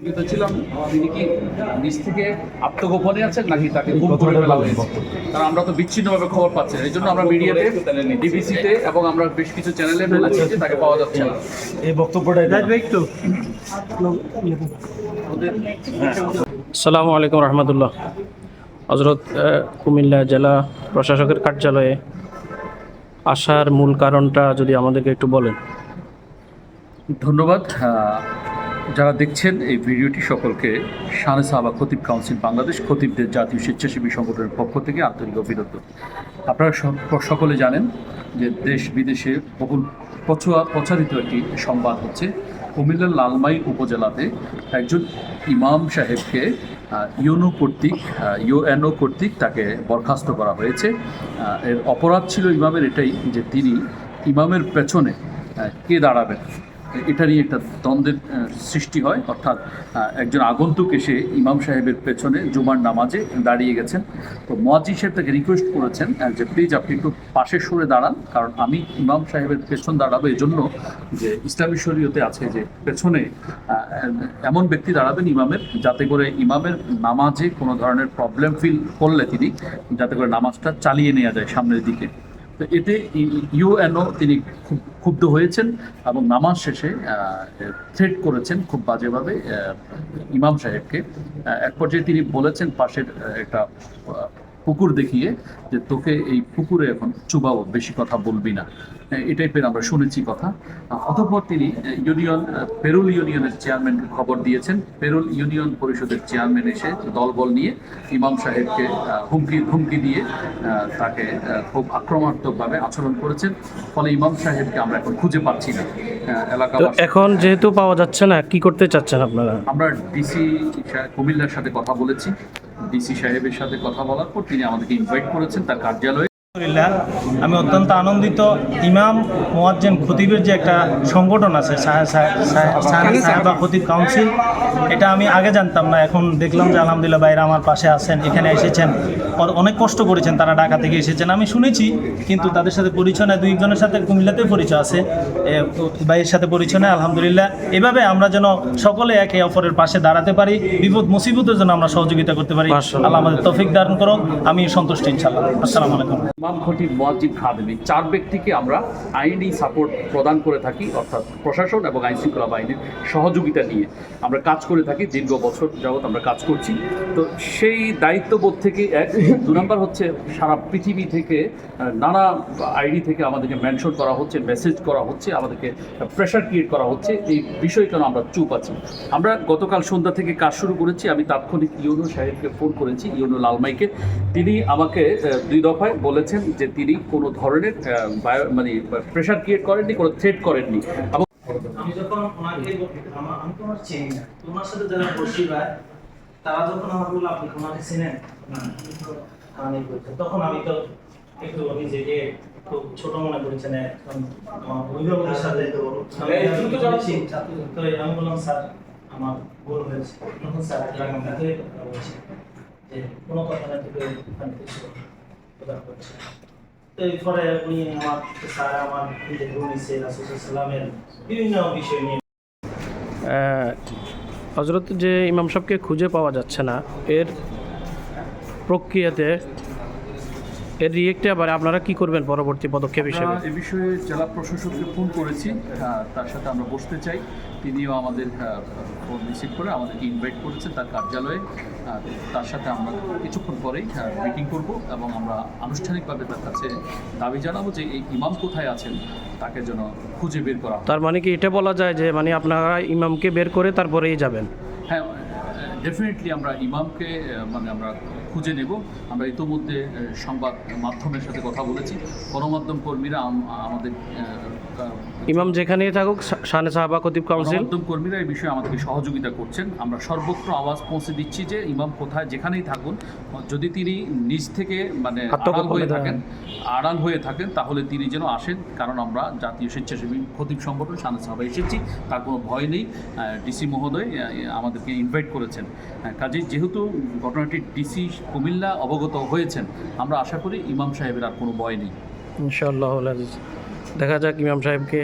চিন্তিত ছিলাম। তিনি কি নিজ থেকে আত্মগোপনে আছেন নাকি তাকে গুম করে ফেলা হয়েছে? কারণ আমরা তো বিচ্ছিন্নভাবে খবর পাচ্ছি এই জন্য আমরা মিডিয়াতে ডিবিসিতে এবং আমরা বেশ কিছু চ্যানেলে বলেছি যে তাকে পাওয়া যাচ্ছে না। এই। একটু। ওদের আলাইকুম রহমতুল্লাহ। হজরত কুমিল্লা জেলা প্রশাসকের কার্যালয়ে আসার মূল কারণটা যদি আমাদেরকে একটু বলেন। ধন্যবাদ। যারা দেখছেন এই ভিডিওটি সকলকে শানে সাহাবা খতিব কাউন্সিল বাংলাদেশ, খতিবদের জাতীয় স্বেচ্ছাসেবী সংগঠনের পক্ষ থেকে আন্তরিক অভিনন্দন। আপনারা সকলে জানেন যে দেশ বিদেশে বহুল প্রচুয়া প্রচারিত একটি সংবাদ হচ্ছে, কুমিল্লার লালমাই উপজেলাতে একজন ইমাম সাহেবকে ইউনো কর্তৃক ইউএনও কর্তৃক তাকে বরখাস্ত করা হয়েছে। এর অপরাধ ছিল ইমামের এটাই যে তিনি ইমামের পেছনে কে দাঁড়াবেন? এটা নিয়ে একটা দ্বন্দ্বের সৃষ্টি হয়। অর্থাৎ একজন আগন্তুক এসে ইমাম সাহেবের পেছনে জুমার নামাজে দাঁড়িয়ে গেছেন। তো মোয়াজি সাহেব তাকে রিকোয়েস্ট করেছেন যে প্লিজ আপনি একটু পাশে সরে দাঁড়ান, কারণ আমি ইমাম সাহেবের পেছন দাঁড়াবো এই জন্য যে ইসলামী শরীয়তে আছে যে পেছনে এমন ব্যক্তি দাঁড়াবেন ইমামের, যাতে করে ইমামের নামাজে কোনো ধরনের প্রবলেম ফিল করলে তিনি, যাতে করে নামাজটা চালিয়ে নেওয়া যায় সামনের দিকে। তো এতে ইউএনও তিনি খুব ক্ষুব্ধ হয়েছেন এবং নামাজ শেষে থ্রেট করেছেন খুব বাজেভাবে ইমাম সাহেবকে। এক পর্যায়ে তিনি বলেছেন পাশের একটা পুকুর দেখিয়ে যে তোকে এই পুকুরে এখন চুবাও বেশি কথা বলবি না। এই টাইপের আমরা শুনেছি কথা। অতঃপর তিনি ইউনিয়ন পেরুল ইউনিয়নের চেয়ারম্যানকে খবর দিয়েছেন। পেরুল ইউনিয়ন পরিষদের চেয়ারম্যান এসে দলবল নিয়ে ইমাম সাহেবকে হুমকি হুমকি দিয়ে তাকে খুব আক্রমণাত্মকভাবে আচরণ করেছেন। ফলে ইমাম সাহেবকে আমরা এখন খুঁজে পাচ্ছি না। এলাকা এখন যেহেতু পাওয়া যাচ্ছে না কি করতে চাচ্ছেন আপনারা? আমরা ডিসি কুমিল্লার সাথে কথা বলেছি। ডিসি সাহেবের সাথে কথা বলার পর তিনি আমাদেরকে ইনভাইট করেছেন তার কার্যালয়ে। আলহামদুলিল্লাহ আমি অত্যন্ত আনন্দিত। ইমাম মোয়াজ্জেন খতিবের যে একটা সংগঠন আছে সাহে- সাহে- সাহে- সাহে- সাহেবা খতিব কাউন্সিল এটা আমি আগে জানতাম না এখন দেখলাম যে আলহামদুলিল্লাহ বাইরে আমার পাশে আছেন এখানে এসেছেন। অনেক কষ্ট করেছেন তারা ঢাকা থেকে এসেছেন। আমি শুনেছি কিন্তু তাদের সাথে পরিচয় নেই দুই একজনের সাথে কুমিল্লাতে পরিচয় আছে। ভাইয়ের সাথে পরিচয় নেই আলহামদুলিল্লাহ। এভাবে আমরা যেন সকলে একে অপরের পাশে দাঁড়াতে পারি বিপদ মুসিবতের জন্য আমরা সহযোগিতা করতে পারি। আল্লাহ আমাদের তৌফিক দান করুন আমি সন্তুষ্ট ইনশাল্লাহ আসসালামু আলাইকুম। ইমাম খতিব মসজিদ খাদেমি, চার ব্যক্তিকে আমরা আইনি সাপোর্ট প্রদান করে থাকি, অর্থাৎ প্রশাসন এবং আইন শৃঙ্খলা বাহিনীর সহযোগিতা নিয়ে আমরা কাজ করে থাকি, দীর্ঘ বছর যাবৎ আমরা কাজ করছি। তো সেই দায়িত্ববোধ থেকে এক, দু নম্বর হচ্ছে সারা পৃথিবী থেকে নানা আইডি থেকে আমাদেরকে মেনশন করা হচ্ছে মেসেজ করা হচ্ছে, আমাদেরকে প্রেশার ক্রিয়েট করা হচ্ছে, এই বিষয়ে কেন আমরা চুপ আছি? আমরা গতকাল সন্ধ্যা থেকে কাজ শুরু করেছি, আমি তাৎক্ষণিক ইউনো সাহেবকে ফোন করেছি ইউনো লালমাইকে। তিনি আমাকে দুই দফায় বলেছেন যে তিনি কোনো ধরনের মানে প্রেশার ক্রিয়েট করেননি কোনো থ্রেট করেননি। এবং আমি যখন ওনাকে আমি তো চিনি না। তো ওনার সাথে যারা বসি ভাই তারা যখন আমার বলল আপনি ওনাকে চিনেন? তখন আমি তো একটু নিজেকে খুব ছোট মনে করেছেন অভিভাবকের সাথে তো আমি বললাম স্যার আমার ভুল হয়েছে। তখন স্যার হাতে যে কোনো কথা না থেকে প্রদান তো এরপরে উনি আমার স্যার, আমার নিজের বিভিন্ন বিষয় নিয়ে। হজরত যে ইমাম সাহেবকে খুঁজে পাওয়া যাচ্ছে না, এর প্রক্রিয়াতে এর রিয়েক্টে আবার আপনারা কি করবেন পরবর্তী পদক্ষেপ হিসেবে? এ বিষয়ে জেলা প্রশাসককে ফোন করেছি আহ, তার সাথে আমরা বসতে চাই। তিনিও আমাদের ফোন রিসিভ করে আমাদেরকে ইনভাইট করেছেন তার কার্যালয়ে। তার সাথে আমরা কিছুক্ষণ পরেই মিটিং করব এবং আমরা আনুষ্ঠানিকভাবে তার কাছে দাবি জানাব যে এই ইমাম কোথায় আছেন তাকে যেন খুঁজে বের করা তার মানে কি এটা বলা যায় যে মানে আপনারা ইমামকে বের করে তারপরেই যাবেন? হ্যাঁ ডেফিনেটলি আমরা ইমামকে মানে আমরা খুঁজে নেব। আমরা ইতোমধ্যে সংবাদ মাধ্যমের সাথে কথা বলেছি। গণমাধ্যম কর্মীরা আমাদের ইমাম যেখানেই থাকুক শানে সাহাবা খতিব কাউন্সিল কর্মীরা এই বিষয়ে আমাদেরকে সহযোগিতা করছেন। আমরা সর্বত্র আওয়াজ পৌঁছে দিচ্ছি যে ইমাম কোথায় যেখানেই থাকুন যদি তিনি নিজ থেকে মানে আড়াল হয়ে থাকেন। আড়াল হয়ে থাকেন তাহলে তিনি যেন আসেন কারণ আমরা জাতীয় স্বেচ্ছাসেবী খতিব সংগঠন সানা সভায় এসেছি তার কোনো ভয় নেই। ডিসি মহোদয় আমাদেরকে ইনভাইট করেছেন। কাজেই যেহেতু ঘটনাটি ডিসি কুমিল্লা অবগত হয়েছেন আমরা আশা করি ইমাম সাহেবের আর কোনো ভয় নেই। ইনশাআল্লাহ দেখা যাক ইমাম সাহেবকে